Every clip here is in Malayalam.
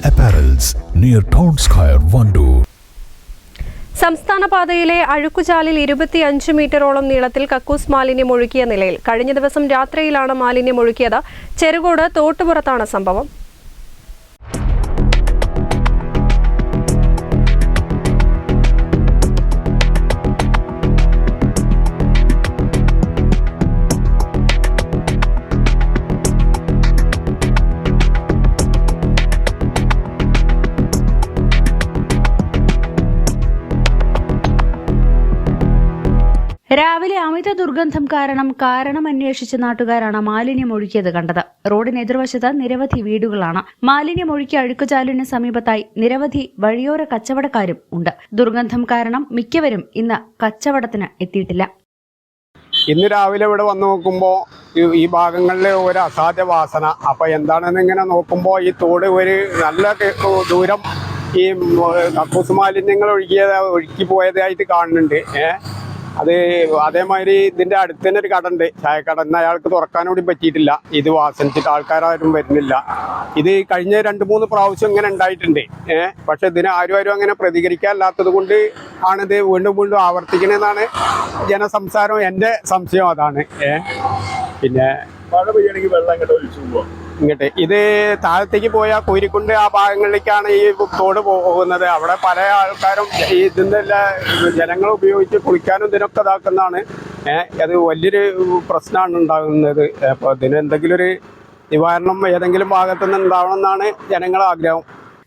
Apparels near Town Square, Vandoor. സംസ്ഥാന പാതയിലെ അഴുക്കുചാലിൽ ഇരുപത്തിയഞ്ച് മീറ്ററോളം നീളത്തിൽ കക്കൂസ് മാലിന്യം ഒഴുക്കിയ നിലയിൽ കഴിഞ്ഞ ദിവസം രാത്രിയിലാണ് മാലിന്യം ഒഴുക്കിയത് ചെറുകോട് തോട്ടുപുറത്താണ് സംഭവം രാവിലെ അമിത ദുർഗന്ധം കാരണം കാരണം അന്വേഷിച്ച നാട്ടുകാരാണ് മാലിന്യം ഒഴുക്കിയത് കണ്ടത്. റോഡിന് എതിർവശത്ത് നിരവധി വീടുകളാണ്. മാലിന്യം ഒഴുക്കി അഴുക്കുചാലിന് സമീപത്തായി നിരവധി വഴിയോര കച്ചവടക്കാരും ഉണ്ട്. ദുർഗന്ധം കാരണം മിക്കവരും ഇന്ന് കച്ചവടത്തിന് എത്തിയിട്ടില്ല. ഇന്ന് രാവിലെ ഇവിടെ വന്നു നോക്കുമ്പോൾ ഈ ഭാഗങ്ങളിലെ ഒരു അസാധ്യ വാസന. അപ്പൊ എന്താണെന്ന് ഇങ്ങനെ നോക്കുമ്പോൾ ഈ തോട് ഒരു നല്ല ദൂരം ഈ കക്കൂസ് മാലിന്യങ്ങൾ ഒഴുകിയത് ഒഴുക്കി പോയതായിട്ട് കാണുന്നുണ്ട്. ഏഹ് അത് അതേമാതിരി ഇതിന്റെ അടുത്ത് തന്നെ ഒരു കടണ്ട് ചായക്കട. ഇന്ന് അയാൾക്ക് തുറക്കാൻ കൂടി പറ്റിയിട്ടില്ല. ഇത് വാസനിച്ചിട്ട് ആൾക്കാരും വരുന്നില്ല. ഇത് കഴിഞ്ഞ രണ്ട് മൂന്ന് പ്രാവശ്യം ഇങ്ങനെ ഉണ്ടായിട്ടുണ്ട്. ഏഹ് പക്ഷെ ഇതിന് ആരും ആരും അങ്ങനെ പ്രതികരിക്കാനില്ലാത്തത് കൊണ്ട് ആണിത് വീണ്ടും വീണ്ടും ആവർത്തിക്കണമെന്നാണ് ജനസംസാരം. എന്റെ സംശയം അതാണ്. ഏഹ് പിന്നെ മഴ പെയ്യണമെങ്കിൽ വെള്ളം ഇങ്ങോട്ട് ഒഴിച്ചു പോവാം. ഇങ്ങോട്ട്. ഇത് താഴത്തേക്ക് പോയ കോരിക്കുണ്ട് ആ ഭാഗങ്ങളിലേക്കാണ് ഈ തോട് പോകുന്നത്. അവിടെ പല ആൾക്കാരും ഈ ജനങ്ങൾ ഉപയോഗിച്ച് കുളിക്കാനും ഇതിനൊക്കെ ഇതാക്കുന്നതാണ്. അത് വലിയൊരു പ്രശ്നമാണ് ഉണ്ടാകുന്നത്. അപ്പോൾ ഇതിന് എന്തെങ്കിലും ഒരു നിവാരണം ഏതെങ്കിലും ഭാഗത്തു നിന്ന് ഉണ്ടാവണമെന്നാണ് ജനങ്ങളുടെ ആഗ്രഹം.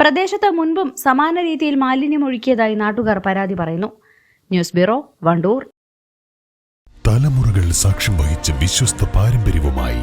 പ്രദേശത്ത് മുൻപും സമാന രീതിയിൽ മാലിന്യം ഒഴുക്കിയതായി നാട്ടുകാർ പരാതി പറയുന്നു. News bureau Wandoor. തലമുറകൾ സാക്ഷ്യം വഹിച്ച വിശ്വസ്ത പാരമ്പര്യവുമായി